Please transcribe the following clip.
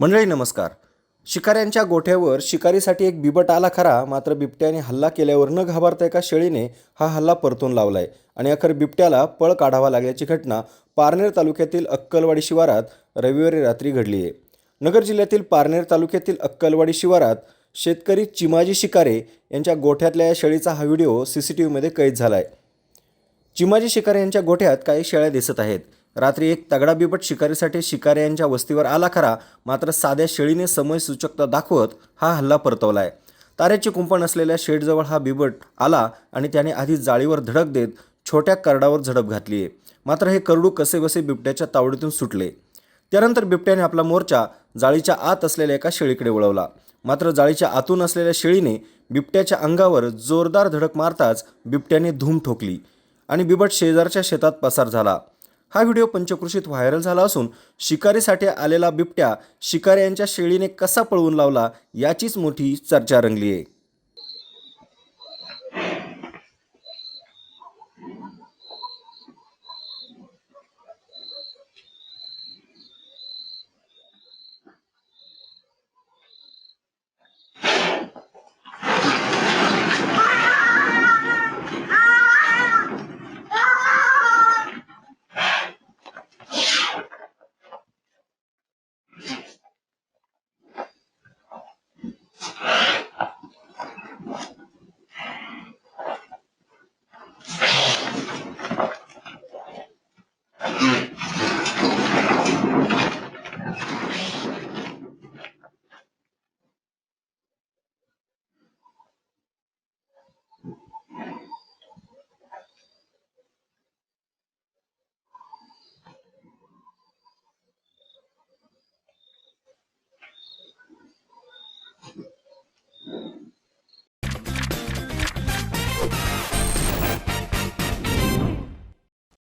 मंडळी नमस्कार. शिकाऱ्यांच्या गोठ्यावर शिकारीसाठी एक बिबट आला खरा मात्र बिबट्याने हल्ला केल्यावर न घाबरता एका शेळीने हा हल्ला परतून लावलाय आणि अखेर बिबट्याला पळ काढावा लागल्याची घटना पारनेर तालुक्यातील अक्कलवाडी शिवारात रविवारी रात्री घडली आहे. नगर जिल्ह्यातील पारनेर तालुक्यातील अक्कलवाडी शिवारात शेतकरी चिमाजी शिकारे यांच्या गोठ्यातल्या या शेळीचा हा व्हिडिओ सी सी टी व्हीमध्ये कैद झाला आहे चिमाजी शिकारे यांच्या गोठ्यात काही शेळ्या दिसत आहेत. रात्री एक तगडा बिबट शिकारीसाठी शिकाऱ्यांच्या वस्तीवर आला खरा मात्र साध्या शेळीने समय सूचकता दाखवत हा हल्ला परतवला आहे ताऱ्याची कुंपण असलेल्या शेडजवळ हा बिबट आला आणि त्याने आधी जाळीवर धडक देत छोट्या करडावर झडप घातली आहे मात्र हे करडू कसेबसे बिबट्याच्या तावडीतून सुटले? त्यानंतर बिबट्याने आपला मोर्चा जाळीच्या आत असलेल्या एका शेळीकडे वळवला. मात्र जाळीच्या आतून असलेल्या शेळीने बिबट्याच्या अंगावर जोरदार धडक मारताच बिबट्याने धूम ठोकली आणि बिबट शेजारच्या शेतात पसार झाला. हा व्हिडिओ पंचकृषीत व्हायरल झाला असून शिकारीसाठी आलेला बिबट्या शिकाऱ्यांच्या शेळीने कसा पळवून लावला याचीच मोठी चर्चा रंगली आहे